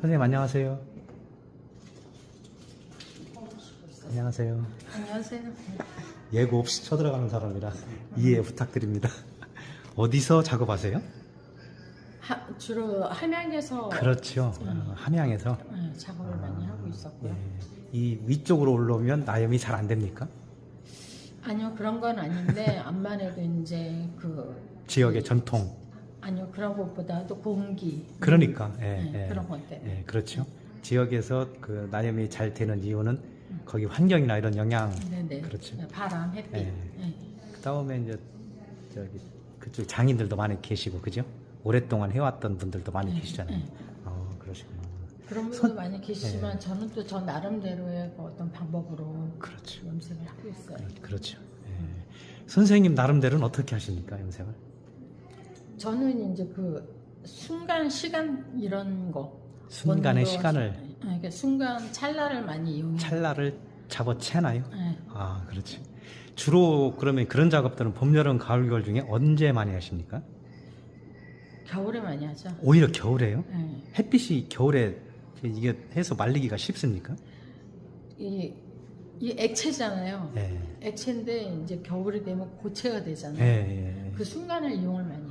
선생님 안녕하세요. 안녕하세요. 안녕하세요. 예고 없이 쳐들어가는 사람이라 이해 부탁드립니다. 어디서 작업하세요? 하- 주로 함양에서 그렇죠. 어, 함양에서 네, 작업을 많이 하고 있었고요. 예, 이 위쪽으로 올라오면 나염이 잘 안 됩니까? 아니요 그런 건 아닌데 암만 해도 이제 그 지역의 전통. 아니요 그런 것보다도 공기 그러니까 예, 네, 예, 그런 것 때문에 예, 그렇죠. 지역에서 그 나염이 잘 되는 이유는 거기 환경이나 이런 영향. 네네 그렇죠. 네, 바람 햇빛 네. 네. 그 다음에 이제 저기 그쪽 장인들도 많이 계시고 그죠? 오랫동안 해왔던 분들도 많이 네, 계시잖아요. 네. 어, 그러시구나. 그런 분도 선- 많이 계시지만 저는 또 저 나름대로의 그 어떤 방법으로 그렇죠. 염색을 하고 있어요. 그렇죠. 예. 선생님 나름대로는 어떻게 하십니까 염색을? 저는 이제 그 순간 시간 이런 거 순간의 원도- 시간을 네, 그러니까 순간 찰나를 많이 이용해요. 찰나를 잡아채나요? 네. 아, 그렇지. 주로 그러면 그런 작업들은 봄, 여름, 가을, 겨울 중에 언제 많이 하십니까? 겨울에 많이 하죠. 오히려 겨울에요? 네. 햇빛이 겨울에 이게 해서 말리기가 쉽습니까? 이, 이 액체잖아요. 예. 액체인데 이제 겨울이 되면 고체가 예, 되잖아요. 예. 그 순간을 이용을 많이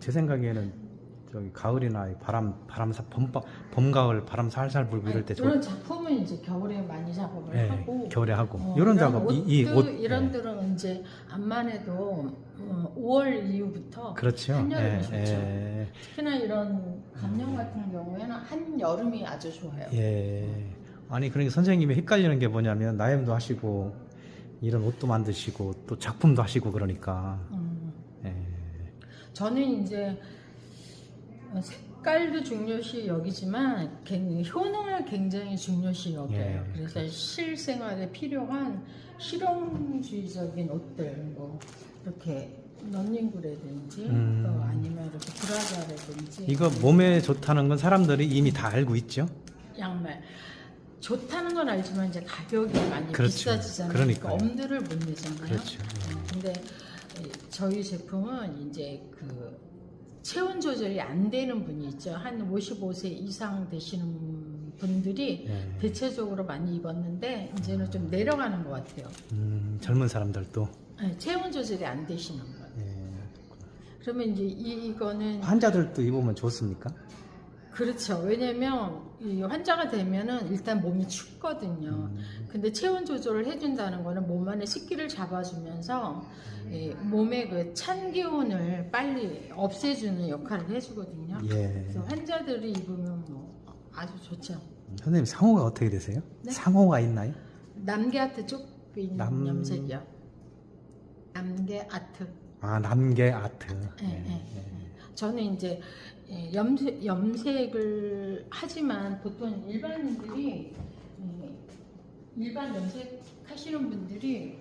제 생각에는 저기 가을이나 이 바람, 바람, 사, 봄, 봄, 가을 바람 살살 불고 이럴 때 저, 그런 작품은 이제 겨울에 많이 작업을 예, 하고 겨울에 하고 어, 이런 이런 작업, 이, 이 옷, 이런 예. 들은 이제 암만 해도 어, 5월 이후부터 그렇죠. 한여름이 예, 좋죠. 예, 특히나 이런 감염 같은 경우에는 한 여름이 아주 좋아요. 예. 아니 그러니까 선생님이 헷갈리는 게 뭐냐면 나염도 하시고 이런 옷도 만드시고 또 작품도 하시고 그러니까 음, 예. 저는 이제 어, 색깔도 중요시 여기지만 굉- 효능을 굉장히 중요시 여겨요. 예, 그래서 실생활에 필요한 실용주의적인 옷들, 뭐 이렇게 런닝구라든지 음. 또 아니면 이렇게 브라자라든지 이거 몸에 좋다는 건 사람들이 이미 다 알고 있죠. 양말 좋다는 건 알지만 이제 가격이 많이 그렇죠. 비싸지잖아요. 그러니까 엄두를 못 내잖아요. 그렇죠. 어, 근데 이- 저희 제품은 이제 그 체온 조절이 안 되는 분이 있죠. 한 55세 이상 되시는 분들이 예. 대체적으로 많이 입었는데 이제는 좀 내려가는 것 같아요. 음, 젊은 사람들도 네, 체온 조절이 안 되시는 분. 예. 그러면 이제 이- 이거는 환자들도 입으면 좋습니까? 그렇죠. 왜냐면 이 환자가 되면은 일단 몸이 춥거든요. 음, 근데 체온 조절을 해준다는 거는 몸 안에 습기를 잡아주면서 이 몸의 그 찬 기운을 빨리 없애주는 역할을 해주거든요. 예. 그래서 환자들이 입으면 뭐 아주 좋죠. 선생님 상호가 어떻게 되세요? 네? 상호가 있나요? 남계 아트 있는 남- 염색이요. 남계 아트. 아 남계 아트. 예, 예, 예. 예. 저는 이제 예, 염색, 염색을 하지만 보통 일반인들이 음, 일반 염색 하시는 분들이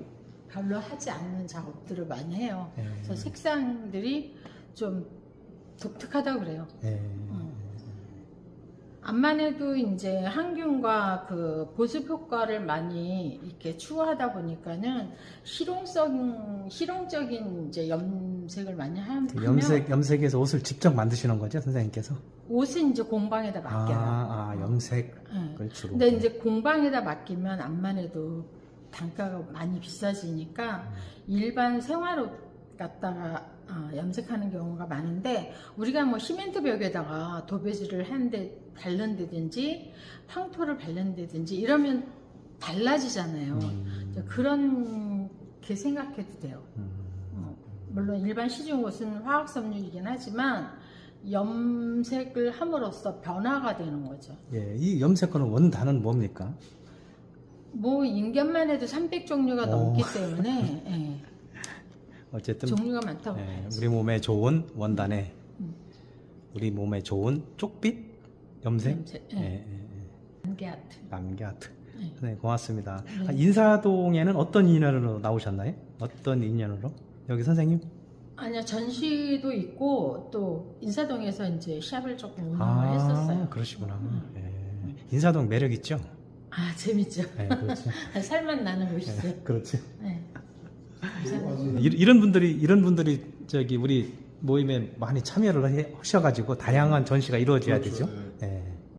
별로 하지 않는 작업들을 많이 해요. 예. 그래서 색상들이 좀 독특하다고 그래요. 예. 암만 해도 이제 항균과 그 보습 효과를 많이 이렇게 추구하다 보니까는 실용성, 실용적인 이제 염색을 많이 함- 하면 염색 염색에서 옷을 직접 만드시는 거죠, 선생님께서? 옷은 이제 공방에다 맡겨요. 아, 아 염색을 네. 주로. 근데 이제 공방에다 맡기면 암만 해도 단가가 많이 비싸지니까 일반 생활옷 갖다가 어, 염색하는 경우가 많은데 우리가 뭐 시멘트 벽에다가 도배지를 한데 바른다든지 황토를 바른다든지 이러면 달라지잖아요. 음, 이제 그렇게 생각해도 돼요. 음. 어, 물론 일반 시중 옷은 화학 섬유이긴 하지만 염색을 함으로써 변화가 되는 거죠. 예, 이 염색하는 원단은 뭡니까? 뭐 인견만 해도 300 종류가 오. 넘기 때문에 예, 어쨌든 종류가 많다고 예, 봐야지. 우리 몸에 좋은 원단에 음. 우리 몸에 좋은 쪽빛 염색. 염색, 예, 예. 예, 예. 남계 아트. 남계 아트. 네. 네, 고맙습니다. 네. 아, 인사동에는 어떤 인연으로 나오셨나요? 어떤 인연으로? 여기 선생님? 아니요 전시도 있고 또 인사동에서 이제 샵을 조금 운영을 아, 했었어요. 그러시구나. 음. 예. 인사동 매력 있죠? 아 재밌죠. 네, 그렇죠. 살만 나는 곳이죠. 네, 그렇죠. 네. 이- 이런 분들이 이런 분들이 저기 우리 모임에 많이 참여를 해- 하셔가지고 다양한 전시가 이루어져야 그렇죠. 되죠. 예.